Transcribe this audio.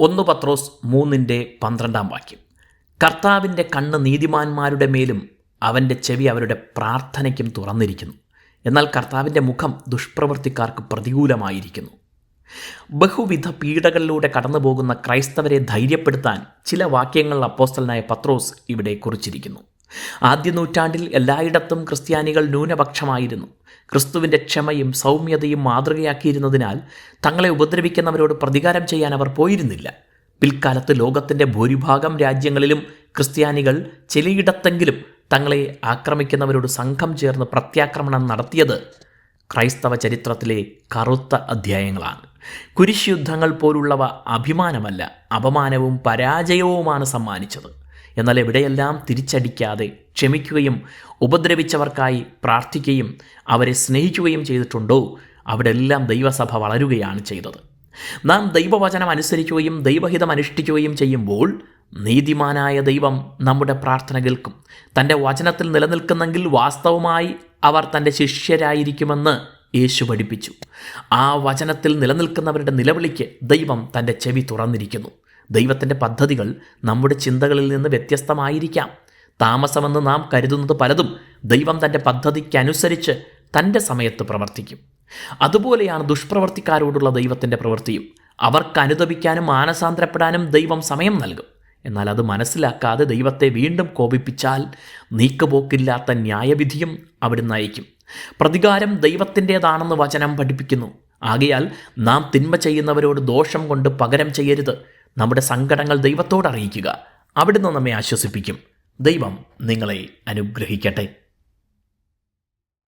ഒന്ന് പത്രോസ് മൂന്നിന്റെ പന്ത്രണ്ടാം വാക്യം. കർത്താവിന്റെ കണ്ണ് നീതിമാന്മാരുടെ മേലും അവന്റെ ചെവി അവരുടെ പ്രാർത്ഥനയ്ക്കും തുറന്നിരിക്കുന്നു. എന്നാൽ കർത്താവിന്റെ മുഖം ദുഷ്പ്രവൃത്തിക്കാർക്ക് പ്രതികൂലമായിരിക്കുന്നു. ബഹുവിധ പീഡകളിലൂടെ കടന്നുപോകുന്ന ക്രൈസ്തവരെ ധൈര്യപ്പെടുത്താൻ ചില വാക്യങ്ങൾ അപ്പോസ്റ്റലനായ പത്രോസ് ഇവിടെ കുറിച്ചിരിക്കുന്നു. ആദ്യ നൂറ്റാണ്ടിൽ എല്ലായിടത്തും ക്രിസ്ത്യാനികൾ ന്യൂനപക്ഷമായിരുന്നു. ക്രിസ്തുവിന്റെ ക്ഷമയും സൗമ്യതയും മാതൃകയാക്കിയിരുന്നതിനാൽ തങ്ങളെ ഉപദ്രവിക്കുന്നവരോട് പ്രതികാരം ചെയ്യാൻ അവർ പോയിരുന്നില്ല. പിൽക്കാലത്ത് ലോകത്തിന്റെ ഭൂരിഭാഗം രാജ്യങ്ങളിലും ക്രിസ്ത്യാനികൾ ചിലയിടത്തെങ്കിലും തങ്ങളെ ആക്രമിക്കുന്നവരോട് സംഘം ചേർന്ന് പ്രത്യാക്രമണം നടത്തിയത് ക്രൈസ്തവ ചരിത്രത്തിലെ കറുത്ത അധ്യായങ്ങളാണ്. കുരിശ് യുദ്ധങ്ങൾ പോലുള്ളവ അഭിമാനമല്ല അപമാനവും പരാജയവുമാണ് സമ്മാനിച്ചത്. എന്നാൽ എവിടെയെല്ലാം തിരിച്ചടിക്കാതെ ക്ഷമിക്കുകയും ഉപദ്രവിച്ചവർക്കായി പ്രാർത്ഥിക്കുകയും അവരെ സ്നേഹിക്കുകയും ചെയ്തിട്ടുണ്ടോ അവിടെല്ലാം ദൈവസഭ വളരുകയാണ് ചെയ്തത്. നാം ദൈവവചനം അനുസരിക്കുകയും ദൈവഹിതം അനുഷ്ഠിക്കുകയും ചെയ്യുമ്പോൾ നീതിമാനായ ദൈവം നമ്മുടെ പ്രാർത്ഥന കേൾക്കും. തന്റെ വചനത്തിൽ നിലനിൽക്കുന്നെങ്കിൽ വാസ്തവമായി അവർ തന്റെ ശിഷ്യരായിരിക്കുമെന്ന് യേശു പഠിപ്പിച്ചു. ആ വചനത്തിൽ നിലനിൽക്കുന്നവരുടെ നിലവിളിക്ക് ദൈവം തന്റെ ചെവി തുറന്നിരിക്കുന്നു. ദൈവത്തിന്റെ പദ്ധതികൾ നമ്മുടെ ചിന്തകളിൽ നിന്ന് വ്യത്യസ്തമായിരിക്കാം. താമസമെന്ന് നാം കരുതുന്നത് പലതും ദൈവം തന്റെ പദ്ധതിക്കനുസരിച്ച് തന്റെ സമയത്ത് പ്രവർത്തിക്കും. അതുപോലെയാണ് ദുഷ്പ്രവർത്തിക്കാരോടുള്ള ദൈവത്തിന്റെ പ്രവൃത്തിയും. അവർക്ക് അനുദപിക്കാനും മാനസാന്തരപ്പെടാനും ദൈവം സമയം നൽകും. എന്നാൽ അത് മനസ്സിലാക്കാതെ ദൈവത്തെ വീണ്ടും കോപിപ്പിച്ചാൽ നീക്കുപോക്കില്ലാത്ത ന്യായവിധിയും അവിടുന്ന് നയിക്കും പ്രതികാരം ദൈവത്തിന്റേതാണെന്ന് വചനം പഠിപ്പിക്കുന്നു. ആകയാൽ നാം തിന്മ ചെയ്യുന്നവരോട് ദോഷം കൊണ്ട് പകരം ചെയ്യരുത്. നമ്മുടെ സങ്കടങ്ങൾ ദൈവത്തോട് അറിയിക്കുക. അവിടുന്ന് നമ്മെ ആശ്വസിപ്പിക്കും. ദൈവം നിങ്ങളെ അനുഗ്രഹിക്കട്ടെ.